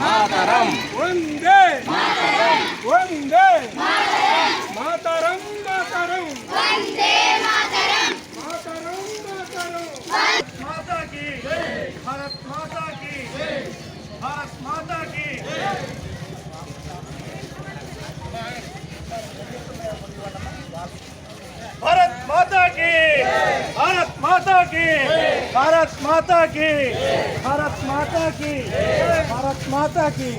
मातरम। वंदे। माता की जय। माता की जय। माता की जय। भारत माता की भारत माता की भारत माता की।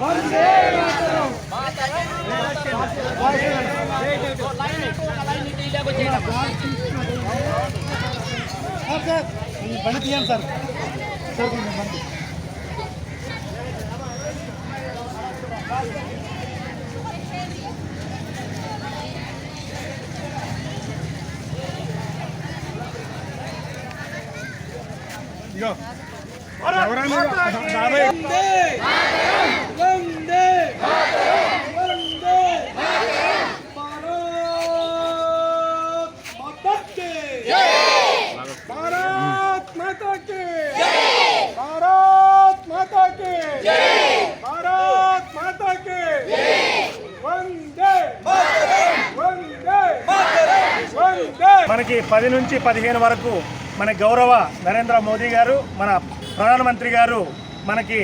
वंदे मातरम। बनती है सर सर बनती మనకి పది నుంచి పదిహేను వరకు మన గౌరవ నరేంద్ర మోదీ గారు మన ప్రధానమంత్రి గారు మనకి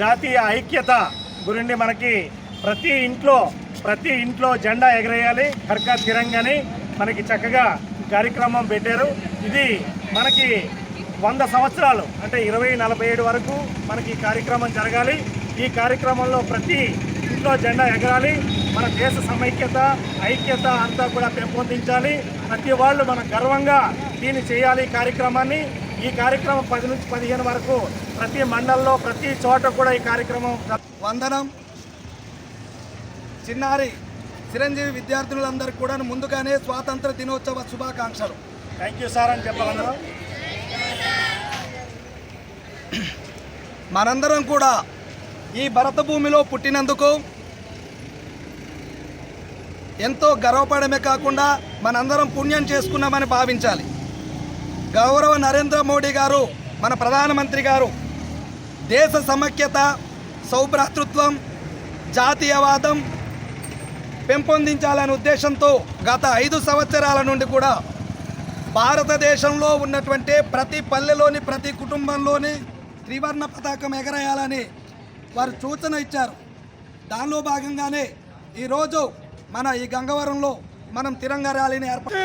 జాతీయ ఐక్యత గురించి మనకి ప్రతి ఇంట్లో ప్రతి ఇంట్లో జెండా ఎగరేయాలి హర్కా తిరంగని మనకి చక్కగా కార్యక్రమం పెట్టారు. ఇది మనకి వంద సంవత్సరాలు అంటే ఇరవై నలభై ఏడు వరకు మనకి ఈ కార్యక్రమం జరగాలి. ఈ కార్యక్రమంలో ప్రతి ఇంట్లో జెండా ఎగరాలి. మన దేశ సమైక్యత ఐక్యత అంతా కూడా పెంపొందించాలి. ప్రతి వాళ్ళు మనం గర్వంగా దీన్ని చేయాలి కార్యక్రమాన్ని. ఈ కార్యక్రమం పది నుంచి పదిహేను వరకు ప్రతి మండలంలో ప్రతి చోట కూడా ఈ కార్యక్రమం వందనం. చిన్నారి చిరంజీవి విద్యార్థులందరికీ కూడా ముందుగానే స్వాతంత్ర దినోత్సవ శుభాకాంక్షలు. థ్యాంక్ యూ సార్ అని చెప్పగలరు. మనందరం కూడా ఈ భరత భూమిలో పుట్టినందుకు ఎంతో గర్వపడమే కాకుండా మనందరం పుణ్యం చేసుకున్నామని భావించాలి. గౌరవ నరేంద్ర మోడీ గారు మన ప్రధానమంత్రి గారు దేశ సమైక్యత సౌభ్రాతృత్వం జాతీయవాదం పెంపొందించాలనే ఉద్దేశంతో గత ఐదు సంవత్సరాల నుండి కూడా భారతదేశంలో ఉన్నటువంటి ప్రతి పల్లెలోని ప్రతి కుటుంబంలోని త్రివర్ణ పతాకం ఎగరేయాలని వారు సూచన ఇచ్చారు. దానిలో భాగంగానే ఈరోజు మన ఈ గంగవరంలో మనం తిరంగ ర్యాలీని ఏర్పాటు